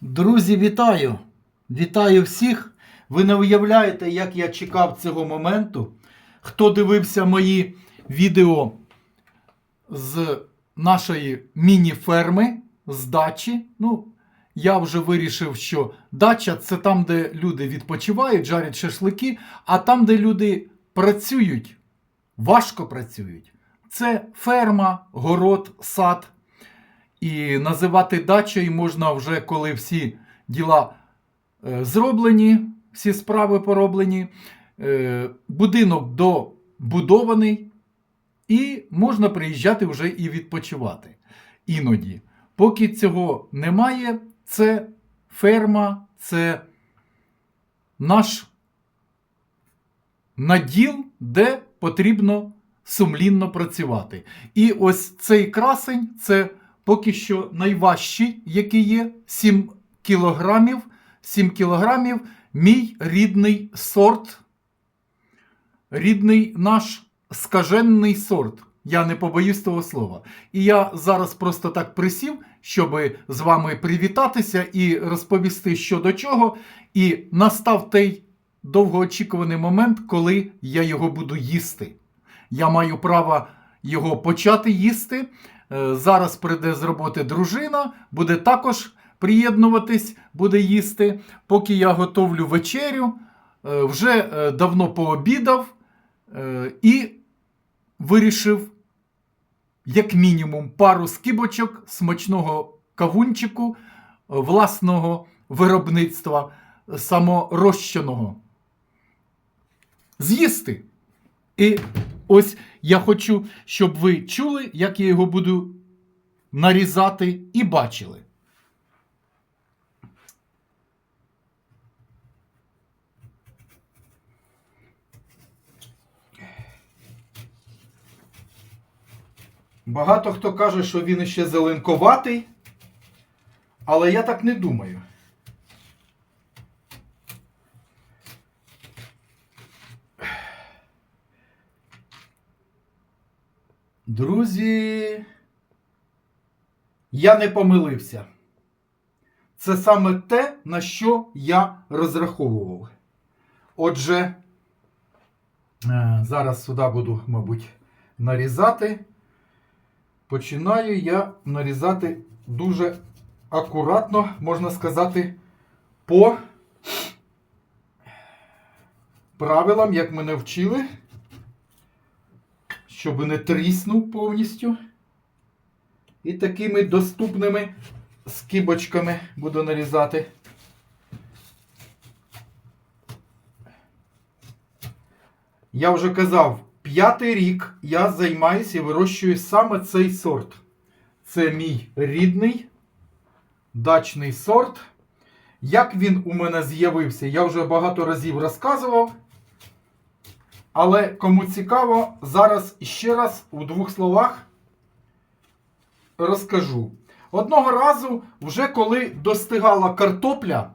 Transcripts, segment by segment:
Друзі, вітаю! Вітаю всіх! Ви не уявляєте, як я чекав цього моменту. Хто дивився мої відео з нашої міні-ферми, з дачі. Ну, я вже вирішив, що дача це там, де люди відпочивають, жарять шашлики, а там, де люди працюють, важко працюють. Це ферма, город, сад. І називати дачею можна вже коли всі діла е, зроблені, всі справи пороблені, е, будинок добудований, і можна приїжджати вже і відпочивати. Іноді. Поки цього немає, це ферма, це наш наділ, де потрібно сумлінно працювати. І ось цей красень це поки що найважчий, який є 7 кілограмів. 7 кілограмів мій рідний сорт, рідний наш скажений сорт. Я не побоюсь того слова. І я зараз просто так присів, щоб з вами привітатися і розповісти, що до чого. І настав той довгоочікуваний момент, коли я його буду їсти. Я маю право його почати їсти. Е, Зараз прийде з роботи дружина, буде також приєднуватись, буде їсти. Поки я готовлю вечерю, е, вже е, давно пообідав і вирішив, як мінімум, пару скибочок смачного кавунчику власного виробництва саморощеного. З'їсти. І ось я хочу, щоб ви чули, як я його буду нарізати, і бачили. Багато хто каже, що він іще зеленковатий, але я так не думаю. Друзі, я не помилився. Це саме те, на що я розраховував. Отже, е, зараз сюди буду, мабуть, нарізати. Починаю я нарізати дуже акуратно, можна сказати, по правилам, як мене вчили щоб не тріснув повністю. І такими доступними скибочками буду нарізати. Я вже казав, п'ятий рік я займаюся і вирощую саме цей сорт. Це мій рідний дачний сорт. Як він у мене з'явився, я вже багато разів розказував. Але кому цікаво, зараз ще раз у двох словах розкажу. Одного разу, вже коли достигала картопля,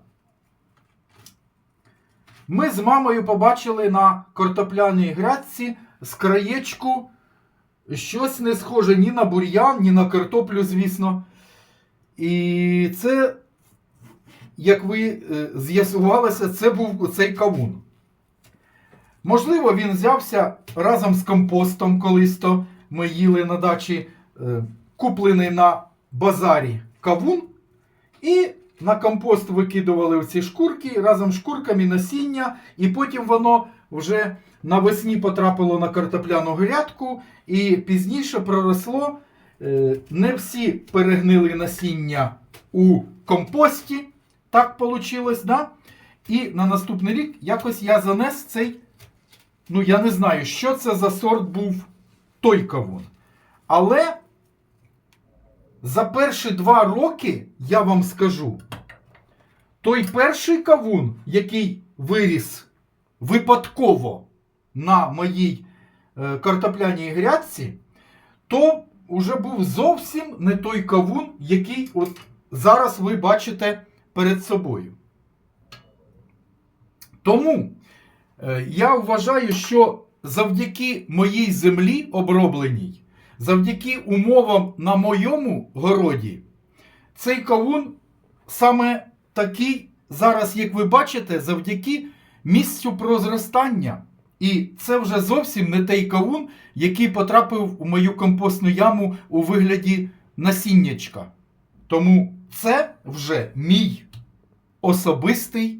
ми з мамою побачили на картопляній грядці з краєчку щось не схоже ні на бур'ян, ні на картоплю, звісно. І це, як ви е, з'ясувалося, це був цей кавун. Можливо, він взявся разом з компостом, колись то ми їли на дачі е, куплений на базарі кавун. І на компост викидували оці шкурки разом з шкурками насіння, і потім воно вже навесні потрапило на картопляну грядку, і пізніше проросло. Е, Не всі перегнили насіння у компості. Так вийшло, да? І на наступний рік якось я занес цей. Ну, я не знаю, що це за сорт був той кавун. Але за перші два роки, я вам скажу, той перший кавун, який виріс випадково на моїй е, картопляній грядці, то вже був зовсім не той кавун, який от зараз ви бачите перед собою. Тому. Е, Я вважаю, що завдяки моїй землі обробленій, завдяки умовам на моєму городі, цей кавун саме такий зараз, як ви бачите, завдяки місцю прозростання. І це вже зовсім не той кавун, який потрапив у мою компостну яму у вигляді насіннячка. Тому це вже мій особистий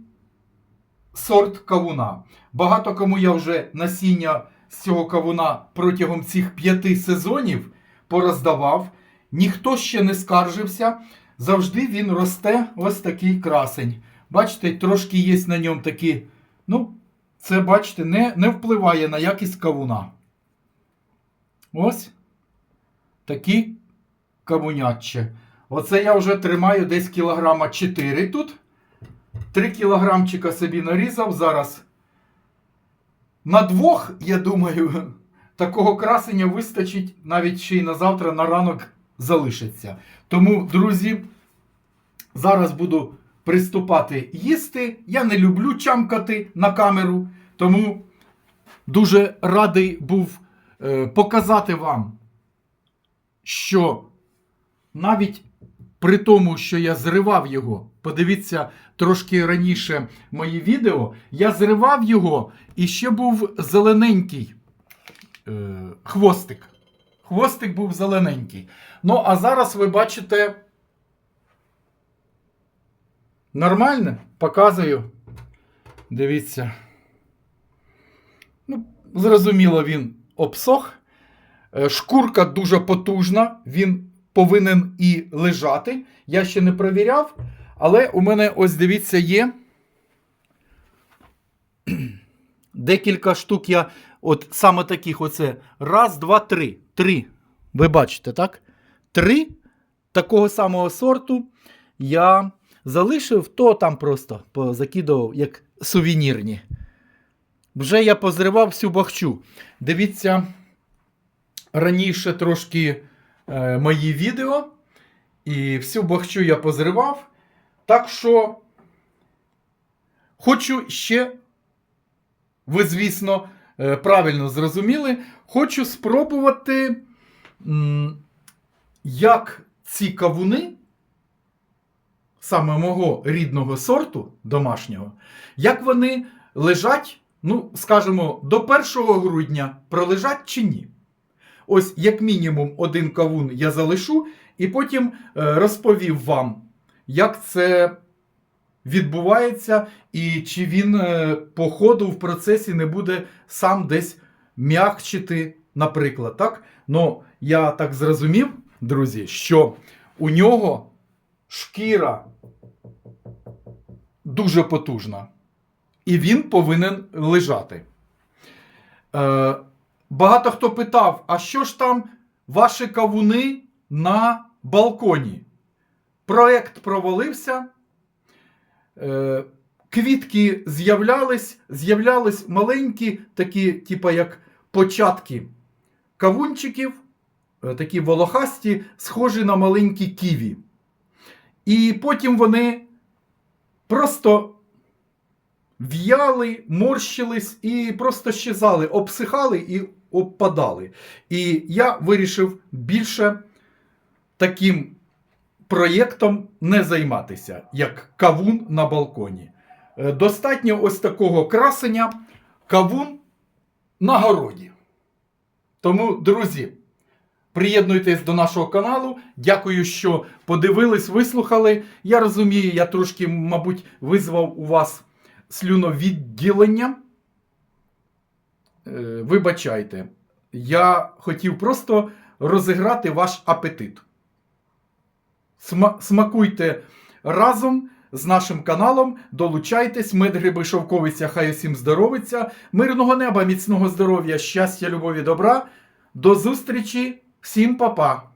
сорт кавуна. Багато кому я вже насіння з цього кавуна протягом цих п'яти сезонів пороздавав. Ніхто ще не скаржився. Завжди він росте ось такий красень. Бачите, трошки є на ньому такі. Ну, це, бачите, не, не впливає на якість кавуна. Ось такі кавуняче. Оце я вже тримаю десь кілограма 4 тут. 3 кілограмчика собі нарізав зараз. На двох, я думаю, такого красення вистачить навіть ще й на завтра на ранок залишиться. Тому, друзі, зараз буду приступати їсти. Я не люблю чамкати на камеру, тому дуже радий був е, показати вам, що навіть при тому, що я зривав його, подивіться трошки раніше мої відео, я зривав його і ще був зелененький е, хвостик. Хвостик був зелененький. Ну, а зараз ви бачите. Нормально? Показую. Дивіться. Ну, зрозуміло, він обсох. Е, Шкурка дуже потужна, він повинен і лежати. Я ще не провіряв, але у мене ось дивіться є. Декілька штук я, от саме таких оце. Раз, два, три. Три. Ви бачите, так? Три такого самого сорту я залишив, то там просто позакидував як сувенірні. Вже я позривав всю бахчу. Дивіться раніше трошки е, мої відео. І всю бахчу я позривав. Так що хочу ще, ви, звісно, е, правильно зрозуміли, хочу спробувати, як ці кавуни, саме мого рідного сорту домашнього, як вони лежать, ну, скажімо, до 1 грудня пролежать чи ні. Ось, як мінімум, один кавун я залишу, і потім е, розповів вам, як це відбувається, і чи він е, по ходу в процесі не буде сам десь м'якчити, наприклад. Так? Ну, я так зрозумів, друзі, що у нього шкіра дуже потужна. І він повинен лежати. Е, багато хто питав: а що ж там ваші кавуни на балконі? Проект провалився. Е, квітки з'являлись, з'являлись маленькі, такі, типа як початки кавунчиків, е, такі волохасті, схожі на маленькі ківі. І потім вони просто в'яли, морщились і просто щезали, обсихали і обпадали. І я вирішив більше таким проєктом не займатися, як кавун на балконі. Е, Достатньо ось такого красення кавун на городі. Тому, друзі, приєднуйтесь до нашого каналу. Дякую, що подивились, вислухали. Я розумію, я трошки, мабуть, визвав у вас слюновідділення. Е, Вибачайте, я хотів просто розіграти ваш апетит. Сма- смакуйте разом з нашим каналом, долучайтесь, медгриби шовковиця, хай усім здоровиться, мирного неба, міцного здоров'я, щастя, любові, добра. До зустрічі, всім па-па!